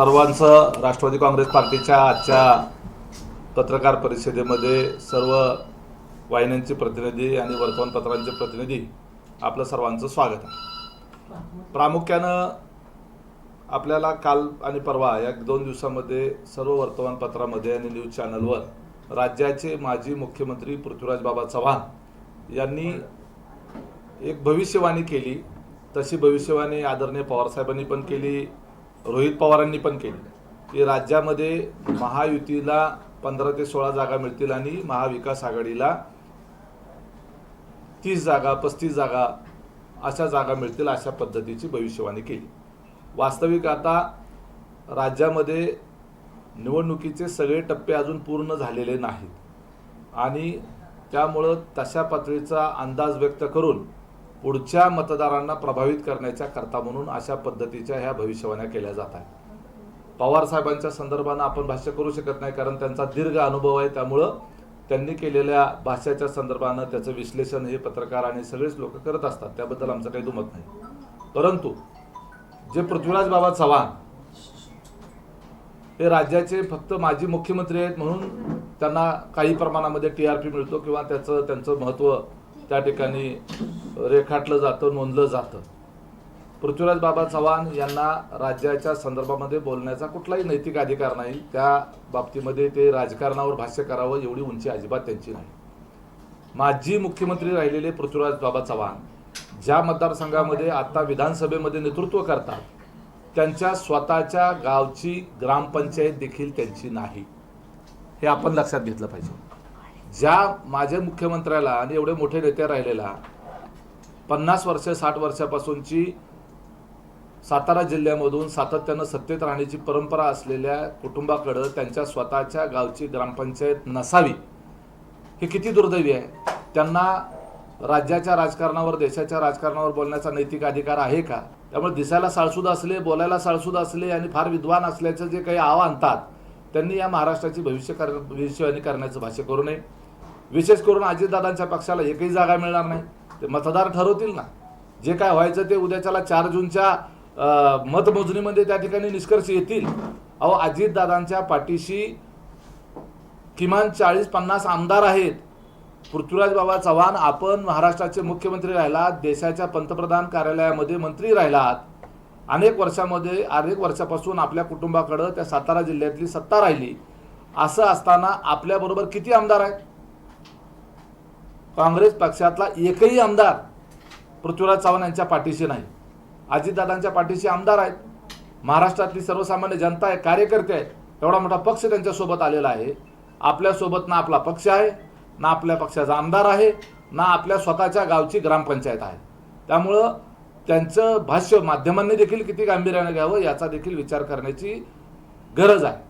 सर्वांचं राष्ट्रवादी काँग्रेस पार्टीच्या आजच्या पत्रकार परिषदेमध्ये सर्व वाहिन्यांचे प्रतिनिधी आणि वर्तमानपत्रांचे प्रतिनिधी आपलं सर्वांचं स्वागत आहे. प्रामुख्यानं आपल्याला काल आणि परवा या दोन दिवसामध्ये सर्व वर्तमानपत्रामध्ये आणि न्यूज चॅनलवर राज्याचे माजी मुख्यमंत्री पृथ्वीराज बाबा चव्हाण यांनी एक भविष्यवाणी केली. तशी भविष्यवाणी आदरणीय पवारसाहेबांनी पण केली. रोहित पवारांनी पण केली की राज्यामध्ये महायुतीला पंधरा ते सोळा जागा मिळतील आणि महाविकास आघाडीला तीस जागा पस्तीस जागा अशा जागा मिळतील अशा पद्धतीची भविष्यवाणी केली. वास्तविक आता राज्यामध्ये निवडणुकीचे सगळे टप्पे अजून पूर्ण झालेले नाहीत. आणि त्यामुळं तशा पातळीचा अंदाज व्यक्त करून पुढच्या मतदारांना प्रभावित करण्याच्या करता म्हणून अशा पद्धतीच्या ह्या भविष्यवाण्या केल्या जात आहेत. पवार साहेबांच्या संदर्भानं आपण भाष्य करू शकत नाही कारण त्यांचा दीर्घ अनुभव आहे. त्यामुळं त्यांनी केलेल्या भाष्याच्या संदर्भानं त्याचं विश्लेषण हे पत्रकार आणि सगळेच लोक करत असतात. त्याबद्दल आमचं काही दुमत नाही. परंतु जे पृथ्वीराज बाबा चव्हाण हे राज्याचे फक्त माजी मुख्यमंत्री आहेत म्हणून त्यांना काही प्रमाणामध्ये टी आर पी मिळतो किंवा त्याचं त्यांचं महत्त्व त्या ठिकाणी रेखाटलं जातं नोंदलं जातं. पृथ्वीराज बाबा चव्हाण यांना राज्याच्या संदर्भामध्ये बोलण्याचा कुठलाही नैतिक अधिकार नाही. त्या बाबतीमध्ये ते राजकारणावर भाष्य करावं एवढी उंची अजिबात त्यांची नाही. माजी मुख्यमंत्री राहिलेले पृथ्वीराज बाबा चव्हाण ज्या मतदारसंघामध्ये आता विधानसभेमध्ये नेतृत्व करतात त्यांच्या स्वतःच्या गावची ग्रामपंचायत देखील त्यांची नाही. हे आपण लक्षात घेतलं पाहिजे. ज्या माझ्या मुख्यमंत्र्याला आणि एवढे मोठे नेते राहिलेला पन्नास वर्ष साठ वर्षापासूनची सातारा जिल्ह्यामधून सातत्यानं सत्तेत राहण्याची परंपरा असलेल्या कुटुंबाकडं त्यांच्या स्वतःच्या गावची ग्रामपंचायत नसावी हे किती दुर्दैवी आहे? त्यांना राज्याच्या राजकारणावर देशाच्या राजकारणावर बोलण्याचा नैतिक अधिकार आहे का? त्यामुळे दिसायला साळसूद असले बोलायला साळसूद असले आणि फार विद्वान असल्याचं जे काही आव आणतात त्यांनी या महाराष्ट्राची भविष्य कर भविष्यवाणी करण्याचं भाष्य करू नये. विशेष करून अजितदादांच्या पक्षाला एकही जागा मिळणार नाही. ते मतदार ठरवतील ना. जे काय व्हायचं ते उद्याच्याला चार जूनच्या मतमोजणीमध्ये त्या ठिकाणी निष्कर्ष येतील. अहो अजितदादांच्या पाठीशी किमान चाळीस पन्नास आमदार आहेत. पृथ्वीराज बाबा चव्हाण आपण महाराष्ट्राचे मुख्यमंत्री राहिलात देशाच्या पंतप्रधान कार्यालयामध्ये मंत्री राहिलात. अनेक वर्षामध्ये अनेक वर्षापासून आपल्या कुटुंबाकडं त्या सातारा जिल्ह्यातली सत्ता राहिली. असं असताना आपल्याबरोबर किती आमदार आहेत? काँग्रेस पक्षातला एकही आमदार पृथ्वीराज चव्हाण यांच्या पाठीशी नाही. अजितदादांच्या पाठीशी आमदार आहेत. महाराष्ट्रातली सर्वसामान्य जनता आहे कार्यकर्ते आहेत. एवढा मोठा पक्ष त्यांच्यासोबत आलेला आहे. आपल्यासोबत ना आपला पक्ष आहे ना आपल्या पक्षाचा आमदार आहे ना आपल्या स्वतःच्या गावची ग्रामपंचायत आहे. त्यामुळं त्यांचं भाष्य माध्यमांनी देखील किती गांभीर्याने घ्यावं याचा देखील विचार करण्याची गरज आहे.